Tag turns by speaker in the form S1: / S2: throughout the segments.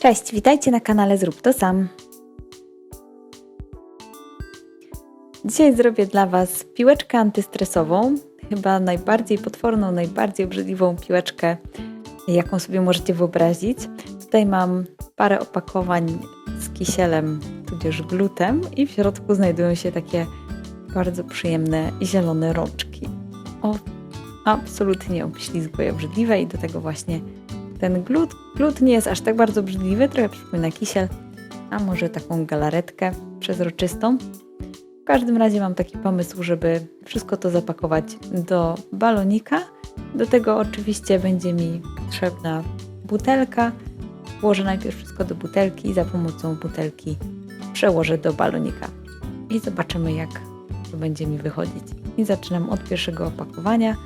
S1: Cześć, witajcie na kanale Zrób to sam. Dzisiaj zrobię dla Was piłeczkę antystresową, chyba najbardziej potworną, najbardziej obrzydliwą piłeczkę, jaką sobie możecie wyobrazić. Tutaj mam parę opakowań z kisielem, tudzież glutem i w środku znajdują się takie bardzo przyjemne zielone rączki. O, absolutnie obślizgłe i obrzydliwe i do tego właśnie ten glut. Glut nie jest aż tak bardzo brzydliwy, trochę przypomina kisiel, a może taką galaretkę przezroczystą. W każdym razie mam taki pomysł, żeby wszystko to zapakować do balonika. Do tego oczywiście będzie mi potrzebna butelka. Włożę najpierw wszystko do butelki i za pomocą butelki przełożę do balonika. I zobaczymy, jak to będzie mi wychodzić. I zaczynam od pierwszego opakowania.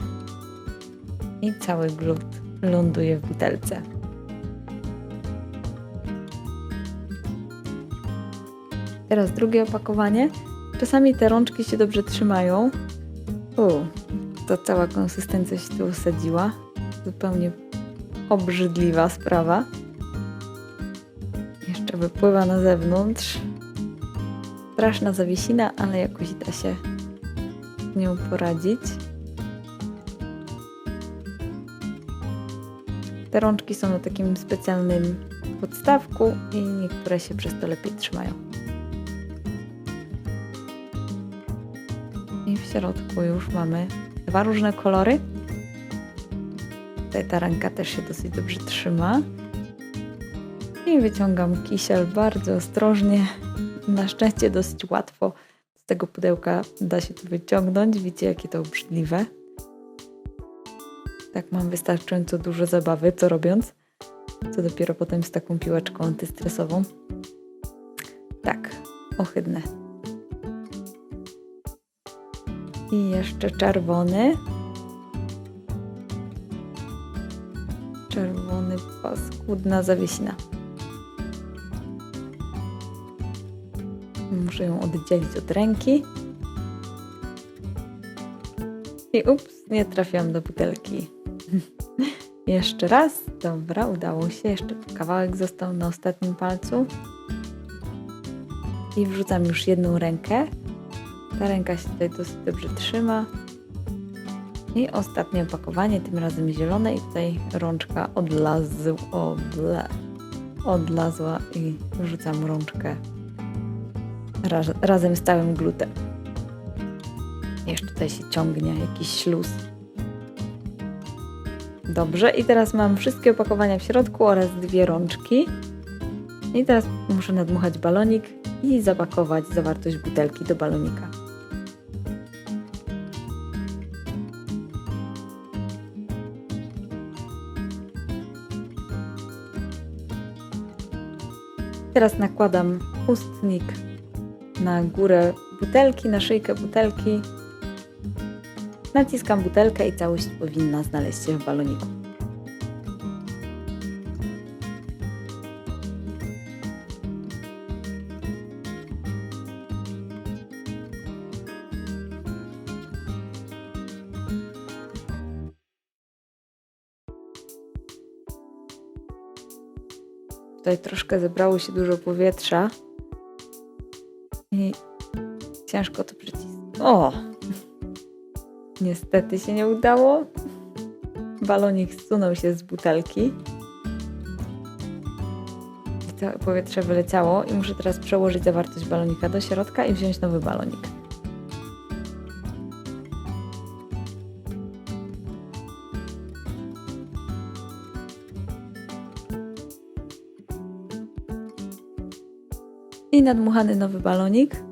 S1: I cały glut ląduje w butelce. Teraz drugie opakowanie. Czasami te rączki się dobrze trzymają. U, to cała konsystencja się tu usadziła. Zupełnie obrzydliwa sprawa. Jeszcze wypływa na zewnątrz. Straszna zawiesina, ale jakoś da się z nią poradzić. Te rączki są na takim specjalnym podstawku i niektóre się przez to lepiej trzymają. I w środku już mamy dwa różne kolory. Tutaj ta ręka też się dosyć dobrze trzyma. I wyciągam kisiel bardzo ostrożnie. Na szczęście dosyć łatwo z tego pudełka da się to wyciągnąć. Widzicie, jakie to obrzydliwe. Tak mam wystarczająco dużo zabawy to robiąc. Co dopiero potem z taką piłeczką antystresową. Tak, ohydne. I jeszcze czerwony. Czerwony paskudna zawiesina. Muszę ją oddzielić od ręki. I ups, nie trafiłam do butelki. Jeszcze raz. Dobra, udało się. Jeszcze kawałek został na ostatnim palcu. I wrzucam już jedną rękę. Ta ręka się tutaj dosyć dobrze trzyma. I ostatnie opakowanie, tym razem zielone i tutaj rączka odlazł, odle, odlazła i wrzucam rączkę raz, razem z całym glutem. Jeszcze tutaj się ciągnie jakiś śluz. Dobrze, i teraz mam wszystkie opakowania w środku oraz dwie rączki. I teraz muszę nadmuchać balonik i zapakować zawartość butelki do balonika. Teraz nakładam ustnik na górę butelki, na szyjkę butelki. Naciskam butelkę i całość powinna znaleźć się w baloniku. Tutaj troszkę zebrało się dużo powietrza i ciężko to przycisnąć. O! Niestety się nie udało. Balonik zsunął się z butelki. I całe powietrze wyleciało i muszę teraz przełożyć zawartość balonika do środka i wziąć nowy balonik. I nadmuchany nowy balonik.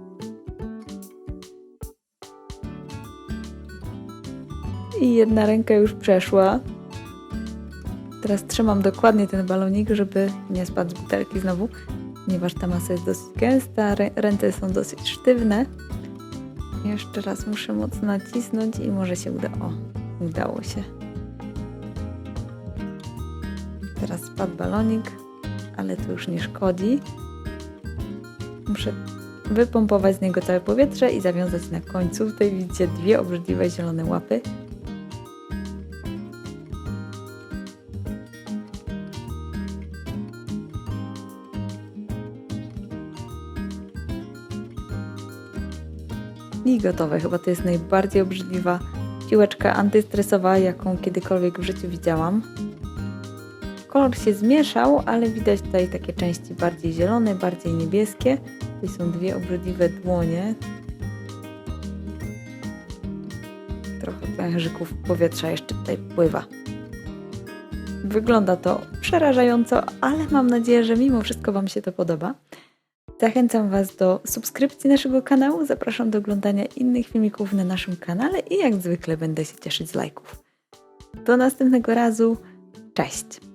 S1: I jedna ręka już przeszła. Teraz trzymam dokładnie ten balonik, żeby nie spadł z butelki znowu, ponieważ ta masa jest dosyć gęsta, rę ręce są dosyć sztywne. Jeszcze raz muszę mocno nacisnąć i może się uda. O, udało się. Teraz spadł balonik, ale to już nie szkodzi. Muszę wypompować z niego całe powietrze i zawiązać na końcu. Tutaj widzicie dwie obrzydliwe zielone łapy. I gotowe. Chyba to jest najbardziej obrzydliwa piłeczka antystresowa, jaką kiedykolwiek w życiu widziałam. Kolor się zmieszał, ale widać tutaj takie części bardziej zielone, bardziej niebieskie. Tutaj są dwie obrzydliwe dłonie. Trochę pęcherzyków powietrza jeszcze tutaj pływa. Wygląda to przerażająco, ale mam nadzieję, że mimo wszystko Wam się to podoba. Zachęcam Was do subskrypcji naszego kanału, zapraszam do oglądania innych filmików na naszym kanale i jak zwykle będę się cieszyć z lajków. Do następnego razu, cześć!